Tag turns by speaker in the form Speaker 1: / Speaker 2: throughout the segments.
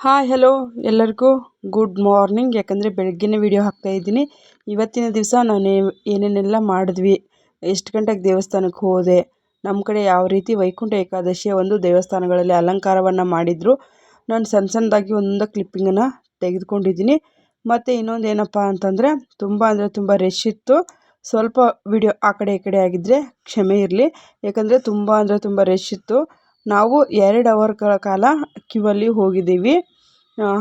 Speaker 1: Hi hello ಎಲ್ಲರಿಗೂ good morning ಯಾಕಂದರೆ ಬೆಳಗ್ಗೆನೇ ವಿಡಿಯೋ ಹಾಕ್ತಾಯಿದ್ದೀನಿ ಇವತ್ತಿನ ದಿವಸ ನಾನು ಏನೇನೆಲ್ಲ ಮಾಡಿದ್ವಿ, ಎಷ್ಟು ಗಂಟೆಗೆ ದೇವಸ್ಥಾನಕ್ಕೆ ಹೋದೆ ನಮ್ಮ ಕಡೆ ಯಾವ ರೀತಿ ವೈಕುಂಠ ಏಕಾದಶಿಯ ಒಂದು ದೇವಸ್ಥಾನಗಳಲ್ಲಿ ಅಲಂಕಾರವನ್ನು ಮಾಡಿದರು. ನಾನು ಸಣ್ಣ ಸಣ್ಣದಾಗಿ ಒಂದೊಂದು ಕ್ಲಿಪ್ಪಿಂಗನ್ನು ತೆಗೆದುಕೊಂಡಿದ್ದೀನಿ. ಮತ್ತು ಇನ್ನೊಂದು ಏನಪ್ಪ ಅಂತಂದರೆ, ತುಂಬ ಅಂದರೆ ತುಂಬ ರಶ್ ಇತ್ತು. ಸ್ವಲ್ಪ ವಿಡಿಯೋ ಆ ಕಡೆ ಈ ಕಡೆ ಆಗಿದ್ದರೆ ಕ್ಷಮೆ ಇರಲಿ. ಯಾಕಂದರೆ ತುಂಬ ಅಂದರೆ ತುಂಬ ರಶ್ ಇತ್ತು. ನಾವು ಎರಡು ಅವರ್ಗಳ ಕಾಲ ಕ್ಯೂ ಅಲ್ಲಿ ಹೋಗಿದ್ದೀವಿ.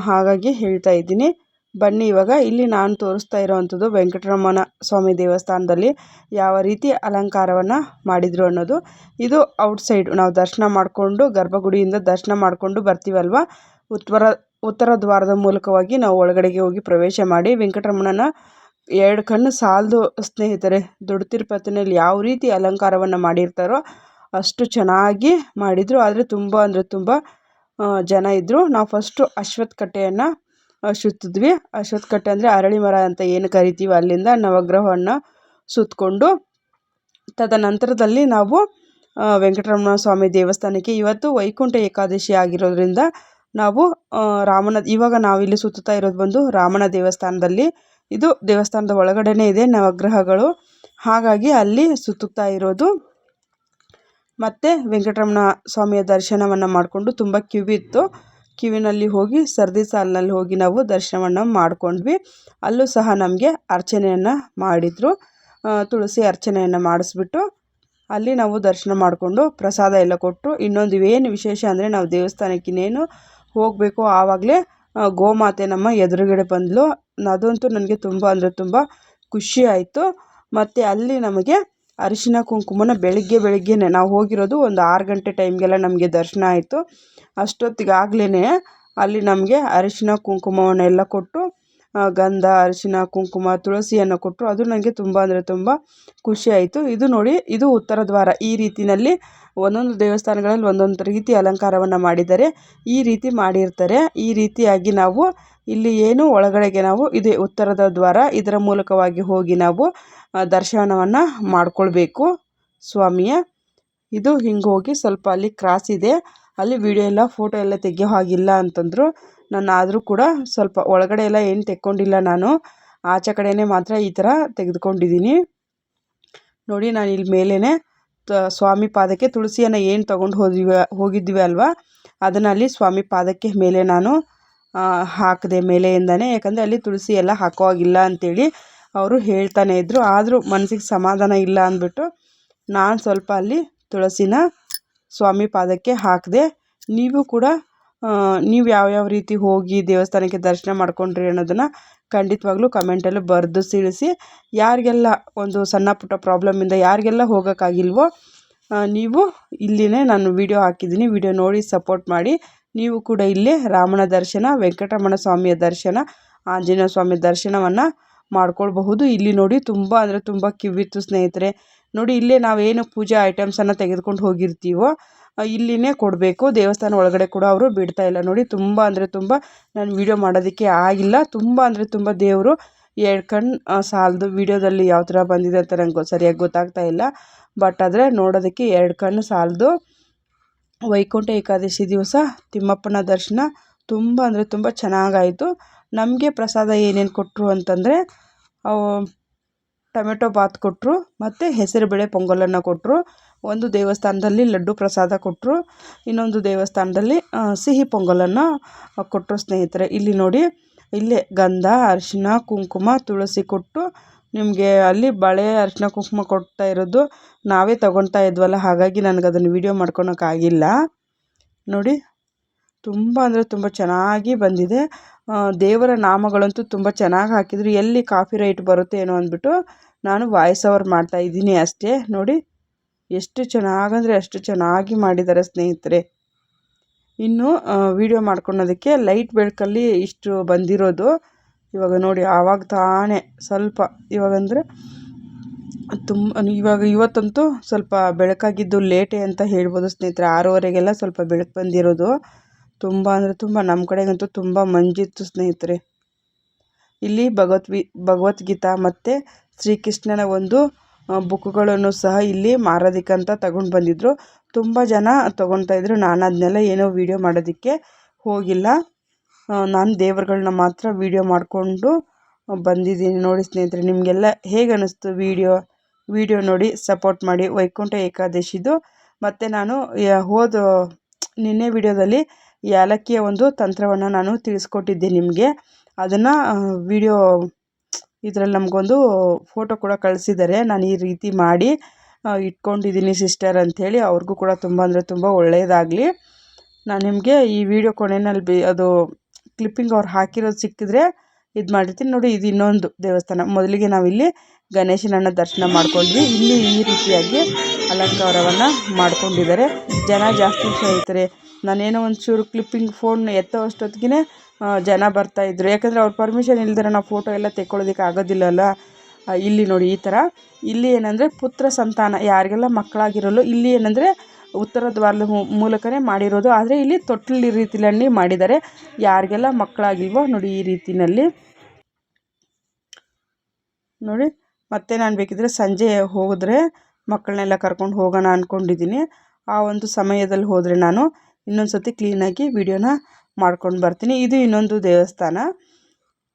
Speaker 1: ಹಾಗಾಗಿ ಹೇಳ್ತಾ ಇದ್ದೀನಿ. ಬನ್ನಿ ಇವಾಗ, ಇಲ್ಲಿ ನಾನು ತೋರಿಸ್ತಾ ಇರೋವಂಥದ್ದು ವೆಂಕಟರಮಣ ಸ್ವಾಮಿ ದೇವಸ್ಥಾನದಲ್ಲಿ ಯಾವ ರೀತಿ ಅಲಂಕಾರವನ್ನು ಮಾಡಿದರು ಅನ್ನೋದು. ಇದು ಔಟ್ಸೈಡ್ ನಾವು ದರ್ಶನ ಮಾಡಿಕೊಂಡು, ಗರ್ಭಗುಡಿಯಿಂದ ದರ್ಶನ ಮಾಡಿಕೊಂಡು ಬರ್ತೀವಲ್ವ? ಉತ್ತರ ಉತ್ತರ ದ್ವಾರದ ಮೂಲಕವಾಗಿ ನಾವು ಒಳಗಡೆಗೆ ಹೋಗಿ ಪ್ರವೇಶ ಮಾಡಿ, ವೆಂಕಟರಮಣನ ಎರಡು ಕಣ್ಣು ಸಾಲದು ಸ್ನೇಹಿತರೆ ದೊಡ್ಡ ತಿರುಪತಿನಲ್ಲಿ ಯಾವ ರೀತಿ ಅಲಂಕಾರವನ್ನು ಮಾಡಿರ್ತಾರೋ ಅಷ್ಟು ಚೆನ್ನಾಗಿ ಮಾಡಿದರು. ಆದರೆ ತುಂಬ ಅಂದರೆ ತುಂಬ ಜನ ಇದ್ದರು ನಾವು ಫಸ್ಟು ಅಶ್ವತ್ಥ ಕಟ್ಟೆಯನ್ನು ಸುತ್ತಿದ್ವಿ. ಅಶ್ವತ್ಥ ಕಟ್ಟೆ ಅಂದರೆ ಅರಳಿ ಮರ ಅಂತ ಏನು ಕರಿತೀವಿ ಅಲ್ಲಿಂದ ನವಗ್ರಹವನ್ನು ಸುತ್ತಕೊಂಡು ತದನಂತರದಲ್ಲಿ ನಾವು ವೆಂಕಟರಮಣ ಸ್ವಾಮಿ ದೇವಸ್ಥಾನಕ್ಕೆ ಇವತ್ತು ವೈಕುಂಠ ಏಕಾದಶಿ ಆಗಿರೋದ್ರಿಂದ ನಾವು ರಾಮನ, ಇವಾಗ ನಾವಿಲ್ಲಿ ಸುತ್ತುತ್ತಾ ಇರೋದು ಬಂದು ರಾಮನ ದೇವಸ್ಥಾನದಲ್ಲಿ. ಇದು ದೇವಸ್ಥಾನದ ಒಳಗಡೆನೇ ಇದೆ ನವಗ್ರಹಗಳು. ಹಾಗಾಗಿ ಅಲ್ಲಿ ಸುತ್ತುತ್ತಾ ಇರೋದು. ಮತ್ತು ವೆಂಕಟರಮಣ ಸ್ವಾಮಿಯ ದರ್ಶನವನ್ನು ಮಾಡಿಕೊಂಡು ತುಂಬ ಕ್ಯೂ ಇತ್ತು ಕ್ಯೂವಿನಲ್ಲಿ ಹೋಗಿ ಸರದಿ ಸಾಲಿನಲ್ಲಿ ಹೋಗಿ ನಾವು ದರ್ಶನವನ್ನು ಮಾಡಿಕೊಂಡ್ವಿ. ಅಲ್ಲೂ ಸಹ ನಮಗೆ ಅರ್ಚನೆಯನ್ನು ಮಾಡಿದರು. ತುಳಸಿ ಅರ್ಚನೆಯನ್ನು ಮಾಡಿಸ್ಬಿಟ್ಟು ಅಲ್ಲಿ ನಾವು ದರ್ಶನ ಮಾಡಿಕೊಂಡು ಪ್ರಸಾದ ಎಲ್ಲ ಕೊಟ್ಟು ಇನ್ನೊಂದು ಏನು ವಿಶೇಷ ಅಂದರೆ ನಾವು ದೇವಸ್ಥಾನಕ್ಕೆ ಇನ್ನೇನು ಹೋಗಬೇಕು ಆವಾಗಲೇ ಗೋಮಾತೆ ನಮ್ಮ ಎದುರುಗಡೆ ಬಂದಳು ಅದಂತೂ ನನಗೆ ತುಂಬ ಅಂದರೆ ತುಂಬ ಖುಷಿ ಆಯಿತು. ಮತ್ತು ಅಲ್ಲಿ ನಮಗೆ ಅರಿಶಿನ ಕುಂಕುಮನ ಬೆಳಗ್ಗೆ ಬೆಳಗ್ಗೆನೇ ನಾವು ಹೋಗಿರೋದು ಒಂದು ಆರು ಗಂಟೆ ಟೈಮ್ಗೆಲ್ಲ ನಮಗೆ ದರ್ಶನ ಆಯಿತು. ಅಷ್ಟೊತ್ತಿಗಾಗ್ಲೇ ಅಲ್ಲಿ ನಮಗೆ ಅರಿಶಿನ ಕುಂಕುಮವನ್ನೆಲ್ಲ ಕೊಟ್ಟು ಗಂಧ, ಅರಿಶಿನ, ಕುಂಕುಮ, ತುಳಸಿಯನ್ನು ಕೊಟ್ಟರು ಅದು ನನಗೆ ತುಂಬ ಅಂದರೆ ತುಂಬ ಖುಷಿಯಾಯಿತು ಇದು ನೋಡಿ, ಇದು ಉತ್ತರ ದ್ವಾರ. ಈ ರೀತಿಯಲ್ಲಿ ಒಂದೊಂದು ದೇವಸ್ಥಾನಗಳಲ್ಲಿ ಒಂದೊಂದು ರೀತಿ ಅಲಂಕಾರವನ್ನು ಮಾಡಿದ್ದಾರೆ. ಈ ರೀತಿ ಮಾಡಿರ್ತಾರೆ. ಈ ರೀತಿಯಾಗಿ ನಾವು ಇಲ್ಲಿ ಏನು ಒಳಗಡೆಗೆ ನಾವು ಇದೆ ಉತ್ತರದ ದ್ವಾರ ಇದರ ಮೂಲಕವಾಗಿ ಹೋಗಿ ನಾವು ದರ್ಶನವನ್ನು ಮಾಡಿಕೊಳ್ಬೇಕು. ಸ್ವಾಮಿಯ, ಇದು ಹಿಂಗೆ ಹೋಗಿ ಸ್ವಲ್ಪ ಅಲ್ಲಿ ಕ್ರಾಸ್ ಇದೆ, ಅಲ್ಲಿ ವಿಡಿಯೋ ಎಲ್ಲ ಫೋಟೋ ಎಲ್ಲ ತೆಗಿಯೋ ಹಾಗಿಲ್ಲ ಅಂತಂದರು ನಾನು ಆದರೂ ಕೂಡ ಸ್ವಲ್ಪ ಒಳಗಡೆ ಎಲ್ಲ ಏನು ತೆಕ್ಕೊಂಡಿಲ್ಲ ನಾನು, ಆಚೆ ಕಡೆಯೇ ಮಾತ್ರ ಈ ಥರ ತೆಗೆದುಕೊಂಡಿದ್ದೀನಿ. ನೋಡಿ, ನಾನು ಇಲ್ಲಿ ಮೇಲೇ ಸ್ವಾಮಿ ಪಾದಕ್ಕೆ ತುಳಸಿಯನ್ನು ಏನು ತೊಗೊಂಡು ಹೋದ್ವಿ, ಹೋಗಿದ್ವಿ ಅಲ್ವಾ, ಅದನ್ನು ಅಲ್ಲಿ ಸ್ವಾಮಿ ಪಾದಕ್ಕೆ ಮೇಲೆ ನಾನು ಹಾಕಿದೆ ಮೇಲೆಯಿಂದನೇ, ಯಾಕಂದರೆ ಅಲ್ಲಿ ತುಳಸಿ ಎಲ್ಲ ಹಾಕೋ ಹಾಗಿಲ್ಲ ಅಂಥೇಳಿ ಅವರು ಹೇಳ್ತಾನೆ ಇದ್ದರು ಆದರೂ ಮನಸ್ಸಿಗೆ ಸಮಾಧಾನ ಇಲ್ಲ ಅಂದ್ಬಿಟ್ಟು ನಾನು ಸ್ವಲ್ಪ ಅಲ್ಲಿ ತುಳಸಿನ ಸ್ವಾಮಿ ಪಾದಕ್ಕೆ ಹಾಕಿದೆ, ನೀವು ಕೂಡ ನೀವು ಯಾವ್ಯಾವ ರೀತಿ ಹೋಗಿ ದೇವಸ್ಥಾನಕ್ಕೆ ದರ್ಶನ ಮಾಡ್ಕೊಂಡ್ರಿ ಅನ್ನೋದನ್ನು ಖಂಡಿತವಾಗ್ಲೂ ಕಮೆಂಟಲ್ಲೂ ಬರೆದು ತಿಳಿಸಿ. ಯಾರಿಗೆಲ್ಲ ಒಂದು ಸಣ್ಣ ಪುಟ್ಟ ಪ್ರಾಬ್ಲಮಿಂದ ಯಾರಿಗೆಲ್ಲ ಹೋಗೋಕ್ಕಾಗಿಲ್ವೋ ನೀವು ಇಲ್ಲಿನೇ ನಾನು ವಿಡಿಯೋ ಹಾಕಿದ್ದೀನಿ. ವಿಡಿಯೋ ನೋಡಿ ಸಪೋರ್ಟ್ ಮಾಡಿ. ನೀವು ಕೂಡ ಇಲ್ಲೇ ರಾಮನ ದರ್ಶನ, ವೆಂಕಟರಮಣ ಸ್ವಾಮಿಯ ದರ್ಶನ, ಆಂಜನೇಯ ಸ್ವಾಮಿ ದರ್ಶನವನ್ನು ಮಾಡ್ಕೊಳ್ಬಹುದು. ಇಲ್ಲಿ ನೋಡಿ ತುಂಬ ಅಂದರೆ ತುಂಬ ಕಿವಿತ್ತು ಸ್ನೇಹಿತರೆ. ನೋಡಿ ಇಲ್ಲೇ ನಾವೇನು ಪೂಜೆ ಐಟಮ್ಸನ್ನು ತೆಗೆದುಕೊಂಡು ಹೋಗಿರ್ತೀವೋ ಇಲ್ಲಿನೇ ಕೊಡಬೇಕು. ದೇವಸ್ಥಾನ ಒಳಗಡೆ ಕೂಡ ಅವರು ಬಿಡ್ತಾ ಇಲ್ಲ. ನೋಡಿ ತುಂಬ ಅಂದರೆ ತುಂಬ ನಾನು ವೀಡಿಯೋ ಮಾಡೋದಕ್ಕೆ ಆಗಿಲ್ಲ. ತುಂಬ ಅಂದರೆ ತುಂಬ ದೇವರು ಎರಡು ಕಣ್ಣು ಸಾಲದು ವೀಡಿಯೋದಲ್ಲಿ ಯಾವ ಥರ ಬಂದಿದೆ ಅಂತ ನಂಗೆ ಸರಿಯಾಗಿ ಗೊತ್ತಾಗ್ತಾ ಇಲ್ಲ. ಬಟ್ ಆದರೆ ನೋಡೋದಕ್ಕೆ ಎರಡು ಕಣ್ಣು ಸಾಲದು. ವೈಕುಂಠ ಏಕಾದಶಿ ದಿವಸ ತಿಮ್ಮಪ್ಪನ ದರ್ಶನ ತುಂಬ ಅಂದರೆ ತುಂಬ ಚೆನ್ನಾಗಾಯಿತು. ನಮಗೆ ಪ್ರಸಾದ ಏನೇನು ಕೊಟ್ಟರು ಅಂತಂದರೆ ಟೊಮೆಟೊ ಬಾತ್ ಕೊಟ್ಟರು ಮತ್ತು ಹೆಸರುಬೇಳೆ ಪೊಂಗಲನ್ನು ಕೊಟ್ಟರು ಒಂದು ದೇವಸ್ಥಾನದಲ್ಲಿ ಲಡ್ಡು ಪ್ರಸಾದ ಕೊಟ್ಟರು ಇನ್ನೊಂದು ದೇವಸ್ಥಾನದಲ್ಲಿ ಸಿಹಿ ಪೊಂಗಲನ್ನು ಕೊಟ್ಟರು ಸ್ನೇಹಿತರೆ. ಇಲ್ಲಿ ನೋಡಿ, ಇಲ್ಲೇ ಗಂಧ ಅರಿಶಿನ ಕುಂಕುಮ, ತುಳಸಿ ಕೊಟ್ಟು ನಿಮಗೆ ಅಲ್ಲಿ ಬಳೆ ಅರಿಶಿನ ಕುಂಕುಮ ಕೊಡ್ತಾ ಇರೋದು ನಾವೇ ತಗೊಳ್ತಾ ಇದ್ವಲ್ಲ, ಹಾಗಾಗಿ ನನಗೆ ಅದನ್ನು ವೀಡಿಯೋ ಮಾಡ್ಕೊಳಕ್ಕಾಗಿಲ್ಲ ನೋಡಿ, ತುಂಬ ಅಂದರೆ ತುಂಬ ಚೆನ್ನಾಗಿ ಬಂದಿದೆ. ದೇವರ ನಾಮಗಳಂತೂ ತುಂಬ ಚೆನ್ನಾಗಿ ಹಾಕಿದ್ರು. ಎಲ್ಲಿ ಕಾಫಿ ರೈಟ್ ಬರುತ್ತೆ ಏನೋ ಅಂದ್ಬಿಟ್ಟು ನಾನು ವಾಯ್ಸ್ ಓವರ್ ಮಾಡ್ತಾಯಿದ್ದೀನಿ ಅಷ್ಟೇ. ನೋಡಿ, ಎಷ್ಟು ಚೆನ್ನಾಗಂದರೆ ಅಷ್ಟು ಚೆನ್ನಾಗಿ ಮಾಡಿದ್ದಾರೆ ಸ್ನೇಹಿತರೆ. ಇನ್ನು ವಿಡಿಯೋ ಮಾಡ್ಕೊಳೋದಕ್ಕೆ ಲೈಟ್ ಬೆಳಕಲ್ಲಿ ಇಷ್ಟು ಬಂದಿರೋದು ಇವಾಗ ನೋಡಿ, ಆವಾಗ ತಾನೇ ಸ್ವಲ್ಪ ಇವಾಗಂದರೆ ತುಂಬ ಇವಾಗ ಇವತ್ತಂತೂ ಸ್ವಲ್ಪ ಬೆಳಕಾಗಿದ್ದು ಲೇಟೇ ಅಂತ ಹೇಳ್ಬೋದು ಸ್ನೇಹಿತರೆ. ಆರೂವರೆಗೆಲ್ಲ ಸ್ವಲ್ಪ ಬೆಳಕು ಬಂದಿರೋದು. ತುಂಬ ಅಂದರೆ ತುಂಬ ನಮ್ಮ ಕಡೆಗಂತೂ ತುಂಬ ಮಂಜಿತ್ತು ಸ್ನೇಹಿತರೆ. ಇಲ್ಲಿ ಭಗವದ್ವಿ ಭಗವದ್ಗೀತಾ ಮತ್ತು ಶ್ರೀಕೃಷ್ಣನ ಒಂದು ಬುಕ್ಗಳನ್ನು ಸಹ ಇಲ್ಲಿ ಮಾರೋದಕ್ಕಂತ ತಗೊಂಡು ಬಂದಿದ್ದರು ತುಂಬ ಜನ ತೊಗೊಳ್ತಾ ಇದ್ರು. ನಾನು ಅದನ್ನೆಲ್ಲ ಏನೋ ವೀಡಿಯೋ ಮಾಡೋದಕ್ಕೆ ಹೋಗಿಲ್ಲ. ನಾನು ದೇವರುಗಳ್ನ ಮಾತ್ರ ವೀಡಿಯೋ ಮಾಡಿಕೊಂಡು ಬಂದಿದ್ದೀನಿ ನೋಡಿ ಸ್ನೇಹಿತರೆ, ನಿಮಗೆಲ್ಲ ಹೇಗೆ ಅನ್ನಿಸ್ತು ವೀಡಿಯೋ ವೀಡಿಯೋ ನೋಡಿ ಸಪೋರ್ಟ್ ಮಾಡಿ ವೈಕುಂಠ ಏಕಾದಶಿದು. ಮತ್ತು ನಾನು ಹೋದ ನಿನ್ನೆ ವೀಡಿಯೋದಲ್ಲಿ ಏಲಕ್ಕಿಯ ಒಂದು ತಂತ್ರವನ್ನು ನಾನು ತಿಳಿಸ್ಕೊಟ್ಟಿದ್ದೆ ನಿಮಗೆ. ಅದನ್ನು ವೀಡಿಯೋ ಇದರಲ್ಲಿ ನಮಗೊಂದು ಫೋಟೋ ಕೂಡ ಕಳಿಸಿದ್ದಾರೆ. ನಾನು ಈ ರೀತಿ ಮಾಡಿ ಇಟ್ಕೊಂಡಿದ್ದೀನಿ ಸಿಸ್ಟರ್ ಅಂಥೇಳಿ. ಅವ್ರಿಗೂ ಕೂಡ ತುಂಬ ಅಂದರೆ ತುಂಬ ಒಳ್ಳೆಯದಾಗಲಿ ನಾನು ನಿಮಗೆ ಈ ವಿಡಿಯೋ ಕೊನೆಯಲ್ಲಿ ಬಿ, ಅದು ಕ್ಲಿಪ್ಪಿಂಗ್ ಅವ್ರು ಹಾಕಿರೋದು ಸಿಕ್ಕಿದ್ರೆ ಇದು ಮಾಡಿರ್ತೀನಿ. ನೋಡಿ, ಇದು ಇನ್ನೊಂದು ದೇವಸ್ಥಾನ. ಮೊದಲಿಗೆ ನಾವಿಲ್ಲಿ ಗಣೇಶನನ್ನು ದರ್ಶನ ಮಾಡ್ಕೊಂಡ್ವಿ. ಇಲ್ಲಿ ಈ ರೀತಿಯಾಗಿ ಅಲಂಕಾರವನ್ನು ಮಾಡ್ಕೊಂಡಿದ್ದಾರೆ. ಜನ ಜಾಸ್ತಿ ಸ್ನೇಹಿತರೆ, ನಾನೇನೋ ಒಂಚೂರು ಕ್ಲಿಪ್ಪಿಂಗ್ ಫೋನ್ ಎತ್ತೋ ಅಷ್ಟೊತ್ತಿಗೆ ಜನ ಬರ್ತಾಯಿದ್ರು ಯಾಕಂದರೆ ಅವ್ರು ಪರ್ಮಿಷನ್ ಇಲ್ದಿರ ನಾವು ಫೋಟೋ ಎಲ್ಲ ತೆಕ್ಕೊಳ್ಳೋದಕ್ಕೆ ಆಗೋದಿಲ್ಲಲ್ಲ. ಅಲ್ಲ ಇಲ್ಲಿ ನೋಡಿ, ಈ ಥರ ಇಲ್ಲಿ ಏನಂದರೆ ಪುತ್ರ ಸಂತಾನ, ಯಾರಿಗೆಲ್ಲ ಮಕ್ಕಳಾಗಿರಲ್ಲ, ಇಲ್ಲಿ ಏನಂದರೆ ಉತ್ತರ ದ್ವಾರದ ಮೂಲಕನೇ ಮಾಡಿರೋದು. ಆದರೆ ಇಲ್ಲಿ ತೊಟ್ಟಿಲು ರೀತಿಯಲ್ಲಿ ಮಾಡಿದ್ದಾರೆ. ಯಾರಿಗೆಲ್ಲ ಮಕ್ಕಳಾಗಿಲ್ವೋ ನೋಡಿ ಈ ರೀತಿಯಲ್ಲಿ ನೋಡಿ, ಮತ್ತೆ ನಾನು ಬೇಕಿದ್ದರೆ ಸಂಜೆ ಹೋದರೆ ಮಕ್ಕಳನ್ನೆಲ್ಲ ಕರ್ಕೊಂಡು ಹೋಗೋಣ ಅಂದ್ಕೊಂಡಿದ್ದೀನಿ ಆ ಒಂದು ಸಮಯದಲ್ಲಿ ಹೋದರೆ ನಾನು ಇನ್ನೊಂದು ಸತಿ ಕ್ಲೀನಾಗಿ ವಿಡಿಯೋನ ಮಾಡ್ಕೊಂಡು ಬರ್ತೀನಿ. ಇದು ಇನ್ನೊಂದು ದೇವಸ್ಥಾನ.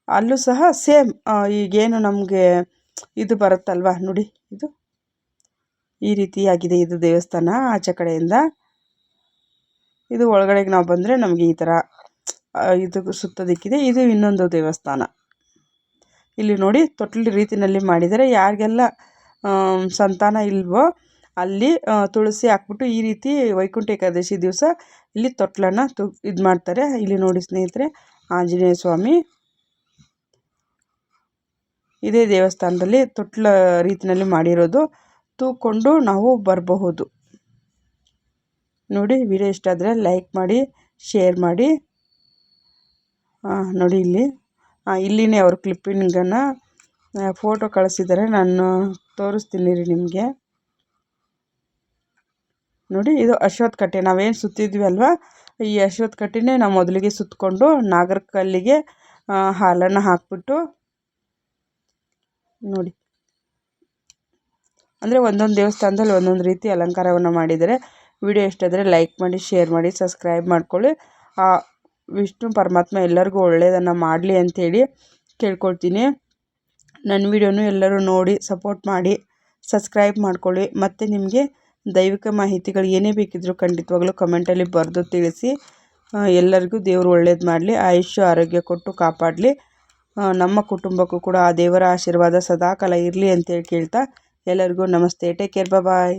Speaker 1: ಅಲ್ಲೂ ಸಹ ಸೇಮ್ ಈಗೇನು ನಮಗೆ ಇದು ಬರುತ್ತಲ್ವ? ನೋಡಿ, ಇದು. ಈ ರೀತಿಯಾಗಿದೆ ಇದು ದೇವಸ್ಥಾನ ಆಚೆ ಕಡೆಯಿಂದ. ಇದು ಒಳಗಡೆಗೆ ನಾವು ಬಂದರೆ ನಮಗೆ ಈ ಥರ ಇದು ಸುತ್ತೋದಕ್ಕಿದೆ. ಇದು ಇನ್ನೊಂದು ದೇವಸ್ಥಾನ. ಇಲ್ಲಿ ನೋಡಿ ತೊಟ್ಲು ರೀತಿಯಲ್ಲಿ ಮಾಡಿದ್ದಾರೆ ಯಾರಿಗೆಲ್ಲ ಸಂತಾನ ಇಲ್ವೋ ಅಲ್ಲಿ ತುಳಸಿ ಹಾಕ್ಬಿಟ್ಟು ಈ ರೀತಿ ವೈಕುಂಠ ಏಕಾದಶಿ ದಿವಸ ಇಲ್ಲಿ ತೊಟ್ಲನ್ನು ತು, ಇದು ಮಾಡ್ತಾರೆ. ಇಲ್ಲಿ ನೋಡಿ ಸ್ನೇಹಿತರೆ, ಆಂಜನೇಯ ಸ್ವಾಮಿ. ಇದೇ ದೇವಸ್ಥಾನದಲ್ಲಿ ತೊಟ್ಲ ರೀತಿಯಲ್ಲಿ ಮಾಡಿರೋದು. ತೂಕೊಂಡು ನಾವು ಬರಬಹುದು. ನೋಡಿ, ವಿಡಿಯೋ ಇಷ್ಟ ಆದರೆ ಲೈಕ್ ಮಾಡಿ, ಶೇರ್ ಮಾಡಿ. ನೋಡಿ ಇಲ್ಲಿ. ಇಲ್ಲಿನೇ ಅವ್ರ ಕ್ಲಿಪ್ಪಿಂಗನ್ನು ಫೋಟೋ ಕಳಿಸಿದರೆ. ನಾನು ತೋರಿಸ್ತೀನಿ ರೀ ನಿಮಗೆ. ನೋಡಿ, ಇದು ಅಶ್ವತ್ಥ ಕಟ್ಟೆ. ನಾವೇನು ಸುತ್ತಿದ್ವಿ ಅಲ್ವಾ? ಈ ಅಶ್ವತ್ಥ ಕಟ್ಟೆನೇ ನಾವು ಮೊದಲಿಗೆ ಸುತ್ತಕೊಂಡು ನಾಗರಕಲ್ಲಿಗೆ ಹಾಲನ್ನು ಹಾಕ್ಬಿಟ್ಟು, ನೋಡಿ. ಅಂದರೆ ಒಂದೊಂದು ದೇವಸ್ಥಾನದಲ್ಲಿ ಒಂದೊಂದು ರೀತಿ ಅಲಂಕಾರವನ್ನು ಮಾಡಿದ್ದಾರೆ ವಿಡಿಯೋ ಇಷ್ಟ ಆದರೆ ಲೈಕ್ ಮಾಡಿ ಶೇರ್ ಮಾಡಿ ಸಬ್ಸ್ಕ್ರೈಬ್ ಮಾಡ್ಕೊಳ್ಳಿ. ಆ ವಿಷ್ಣು ಪರಮಾತ್ಮ ಎಲ್ಲರಿಗೂ ಒಳ್ಳೆಯದನ್ನು ಮಾಡಲಿ ಅಂಥೇಳಿ ಕೇಳ್ಕೊಳ್ತೀನಿ. ನನ್ನ ವಿಡಿಯೋನು ಎಲ್ಲರೂ ನೋಡಿ ಸಪೋರ್ಟ್ ಮಾಡಿ ಸಬ್ಸ್ಕ್ರೈಬ್ ಮಾಡ್ಕೊಳ್ಳಿ. ಮತ್ತು ನಿಮಗೆ ದೈವಿಕ ಮಾಹಿತಿಗಳು ಏನೇ ಬೇಕಿದ್ದರೂ ಖಂಡಿತವಾಗ್ಲೂ ಕಮೆಂಟಲ್ಲಿ ಬರೆದು ತಿಳಿಸಿ. ಎಲ್ಲರಿಗೂ ದೇವರು ಒಳ್ಳೇದು ಮಾಡಲಿ, ಆಯುಷ್ಯ, ಆರೋಗ್ಯ ಕೊಟ್ಟು ಕಾಪಾಡಲಿ. ನಮ್ಮ ಕುಟುಂಬಕ್ಕೂ ಕೂಡ ಆ ದೇವರ ಆಶೀರ್ವಾದ ಸದಾಕಾಲ ಇರಲಿ ಅಂತೇಳಿ ಕೇಳ್ತಾ ಎಲ್ಲರಿಗೂ ನಮಸ್ತೆ. Take care bye